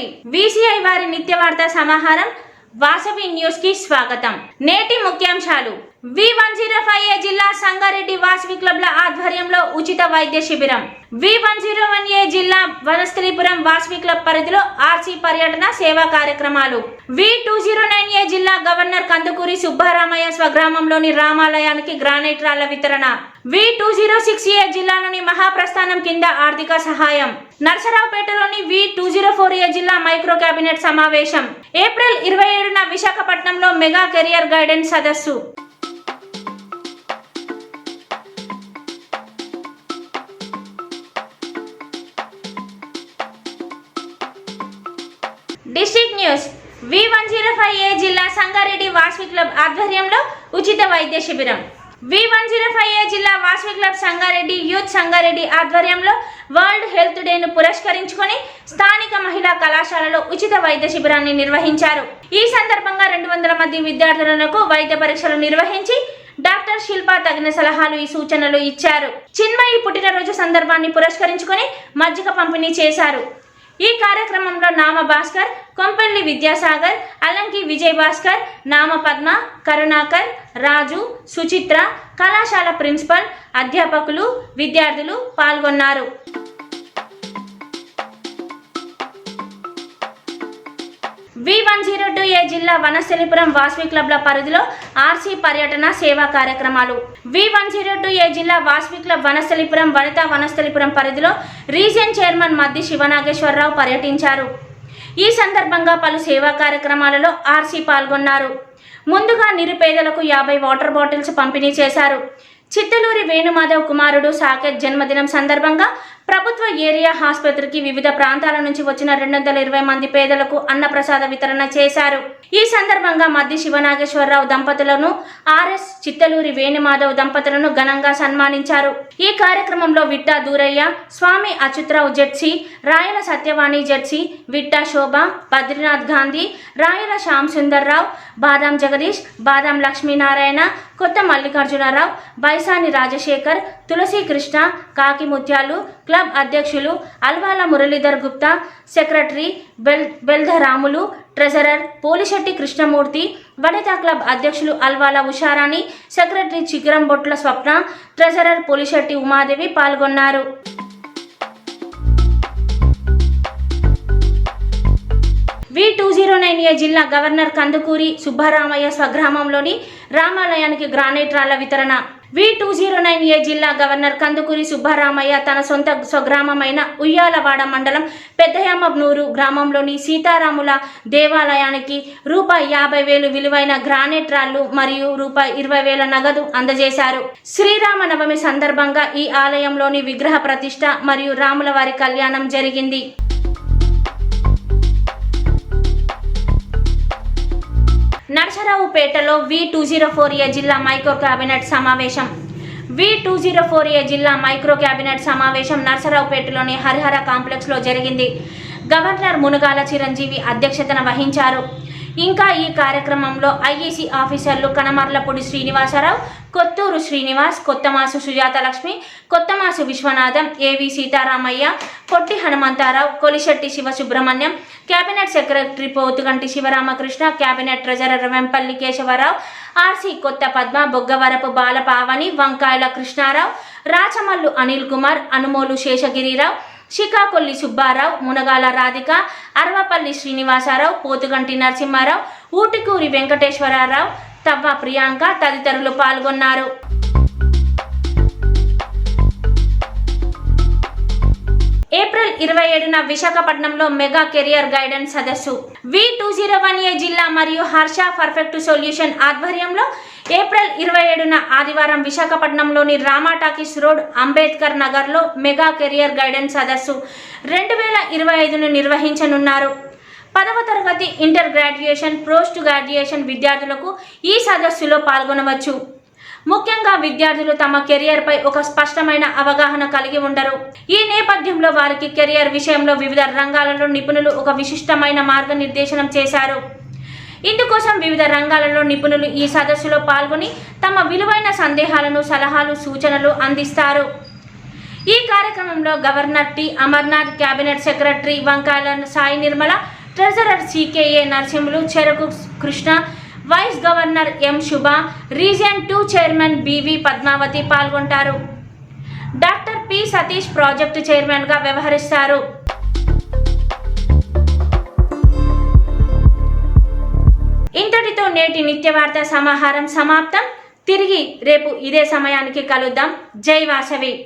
Vasavi VCI వారి నిత్య వార్తా సమాహారం వాసవి న్యూస్కి స్వాగతం. నేటి ముఖ్యాంశాలు. V one zero five A జిల్లా సంగారెడ్డి వాసవి క్లబ్ల ఆధ్వర్యంలో ఉచిత వైద్య శిబిరం. V one zero one A జిల్లా వనస్థలిపురం వాసవి క్లబ్ పరిధిలో ఆర్సీ పర్యటన సేవా కార్యక్రమాలు. V two zero nine A జిల్లా గవర్నర్ కందుకూరి సుబ్బారామయ్య స్వగ్రామంలోని రామాలయానికి గ్రానైట్ రాళ్ళ వితరణ. V two zero six A జిల్లాలోని మహాప్రస్థానం కింద ఆర్థిక సహాయం. నరసరావుపేటలోని V two zero four A జిల్లా మైక్రో కేబినెట్ సమావేశం. ఏప్రిల్ ఇరవై ఏడున విశాఖపట్నంలో మెగా కెరియర్ గైడెన్స్ సదస్సు. District news. V one zero five A జిల్లా సంగారెడ్డి వాసవి క్లబ్ ఆధ్వర్యంలో ఉచిత వైద్య శిబిరం. V one zero five A జిల్లా వాసవి క్లబ్ సంగారెడ్డి యూత్ సంగారెడ్డి ఆధ్వర్యంలో వరల్డ్ హెల్త్ డేను పురస్కరించుకొని స్థానిక మహిళా కళాశాలలో ఉచిత వైద్య శిబిరాన్ని నిర్వహించారు. ఈ సందర్భంగా రెండు వందల మంది విద్యార్థులకు వైద్య పరీక్షలు నిర్వహించి డాక్టర్ శిల్ప తగిన సలహాలు ఈ సూచనలు ఇచ్చారు. చిన్మయి పుట్టినరోజు సందర్భాన్ని పురస్కరించుకొని మజ్జిగ పంపిణీ చేశారు. ఈ కార్యక్రమంలో నామ భాస్కర్ కొంపల్లి విద్యాసాగర్ అలంకి విజయ్ భాస్కర్ నామ పద్మ కరుణాకర్ రాజు సుచిత్ర కళాశాల ప్రిన్సిపల్ అధ్యాపకులు విద్యార్థులు పాల్గొన్నారు. వన్ జీరో టూ ఏ జిల్లా వనశలిపురం వాసవి క్లబ్ల పరిధిలో ఆర్సీ పర్యటన సేవా కార్యక్రమాలు. V one zero two A జిల్లా వాసవి క్లబ్ వనశలిపురం వనితా వనస్థలిపురం పరిధిలో రీజియన్ చైర్మన్ మద్ది శివనాగేశ్వరరావు పర్యటించారు. ఈ సందర్భంగా పలు సేవా కార్యక్రమాలలో ఆర్సీ పాల్గొన్నారు. ముందుగా నిరుపేదలకు యాభై వాటర్ బాటిల్స్ పంపిణీ చేశారు. చిత్తలూరి వేణుమాధవ్ కుమారుడు సాకేత్ జన్మదినం సందర్భంగా ప్రభుత్వ ఏరియా ఆసుపత్రికి వివిధ ప్రాంతాల నుంచి వచ్చిన రెండు వందల ఇరవై మంది పేదలకు అన్నప్రసాద వితరణ చేశారు. ఈ సందర్భంగా మద్ది శివనాగేశ్వరరావు దంపతులను ఆర్ఎస్ చిత్తలూరి వేణుమాధవ్ దంపతులను ఘనంగా సన్మానించారు. ఈ కార్యక్రమంలో విట్టా దూరయ్య స్వామి అచ్యుతరావు జెడ్సీ రాయల సత్యవాణి జెడ్సీ విట్టా శోభ బద్రీనాథ్ గాంధీ రాయల శ్యామ్ సుందర్రావు బాదాం జగదీష్ బాదాం లక్ష్మీనారాయణ కొత్త మల్లికార్జునరావు బైసాని రాజశేఖర్ తులసి కృష్ణ కాకి ముత్యాలు క్లబ్ అధ్యక్షులు అల్వాల మురళీధర్ గుప్తా సెక్రటరీ బెల్ బెల్ధరాములు ట్రెజరర్ పోలిశెట్టి కృష్ణమూర్తి వనితా క్లబ్ అధ్యక్షులు అల్వాల ఉషారాణి సెక్రటరీ చిగ్రం బొట్ల స్వప్న ట్రెజరర్ పోలిశెట్టి ఉమాదేవి పాల్గొన్నారు. V two zero nine A జిల్లా గవర్నర్ కందుకూరి సుబ్బారామయ్య స్వగ్రామంలోని రామాలయానికి గ్రానైట్ రాళ్ళ వితరణ. V two zero nine A జిల్లా గవర్నర్ కందుకూరి సుబ్బారామయ్య తన సొంత స్వగ్రామమైన ఉయ్యాలవాడ మండలం పెద్దయమ్మనూరు గ్రామంలోని సీతారాముల దేవాలయానికి రూపాయి యాభై వేలు విలువైన గ్రానైట్ రాళ్ళు మరియు రూపాయి ఇరవై వేల నగదు అందజేశారు. శ్రీరామ నవమి సందర్భంగా ఈ ఆలయంలోని విగ్రహ ప్రతిష్ట మరియు రాముల వారి కళ్యాణం జరిగింది. నరసరావుపేటలో V two zero four A జిల్లా మైక్రో క్యాబినెట్ సమావేశం. V two zero four A జిల్లా మైక్రో క్యాబినెట్ సమావేశం నరసరావుపేటలోని హరిహర కాంప్లెక్స్లో జరిగింది. గవర్నర్ మునుగాల చిరంజీవి అధ్యక్షతన వహించారు. ఇంకా ఈ కార్యక్రమంలో ఐఈసీ ఆఫీసర్లు Kanamarlapudi Srinivasarao Kotturu Srinivas Kothamasu Sujatha Lakshmi Kothamasu Viswanatham AV Seetharamaiah Potti Hanumantharao Kolisetti Sivasubrahmanyam cabinet secretary Pothuganti Sivaramakrishna cabinet treasurer Vempalli Kesavarao RC Kotha Padma Boggavarapu బాలపావని వంకాయల కృష్ణారావు రాచమల్లు అనిల్ కుమార్ అనుమోలు శేషగిరిరావు శికాకొల్లి సుబ్బారావు మునగాల రాధిక అరవపల్లి శ్రీనివాసరావు పోతుగంటి నరసింహారావు ఊటికూరి వెంకటేశ్వరరావు తవ్వ ప్రియాంక తదితరులు పాల్గొన్నారు. ఇరవై ఏడున విశాఖపట్నంలో మెగా కెరియర్ గైడెన్స్ సదస్సు. V two zero one A జిల్లా మరియు హర్ష పర్ఫెక్ట్ సొల్యూషన్ ఆధ్వర్యంలో ఏప్రిల్ ఇరవై ఏడున ఆదివారం విశాఖపట్నంలోని రామా టాకీస్ రోడ్ అంబేద్కర్ నగర్లో మెగా కెరియర్ గైడెన్స్ సదస్సు రెండు వేల ఇరవై ఐదును నిర్వహించనున్నారు. పదవ తరగతి ఇంటర్ గ్రాడ్యుయేషన్ పోస్ట్ గ్రాడ్యుయేషన్ విద్యార్థులకు ఈ సదస్సులో పాల్గొనవచ్చు. ముఖ్యంగా విద్యార్థులు తమ కెరియర్పై ఒక స్పష్టమైన అవగాహన కలిగి ఉండరు. ఈ నేపథ్యంలో వారికి కెరియర్ విషయంలో వివిధ రంగాలలో నిపుణులు ఒక విశిష్టమైన మార్గనిర్దేశనం చేశారు. ఇందుకోసం వివిధ రంగాలలో నిపుణులు ఈ సదస్సులో పాల్గొని తమ విలువైన సందేహాలను సలహాలు సూచనలు అందిస్తారు. ఈ కార్యక్రమంలో governor T. Amarnath cabinet secretary Vankayala Sai Nirmala treasurer CKA Narasimhulu Cheraku Krishna vice governor M Subha region two chairman BV Padmavathi పాల్గొంటారు. డాక్టర్ పి సతీష్ ప్రాజెక్టు చైర్మన్గా వ్యవహరిస్తారు. ఇంతటితో నేటి నిత్యవార్త సమాహారం సమాప్తం. తిరిగి రేపు ఇదే సమయానికి కలుద్దాం. జై వాసవి.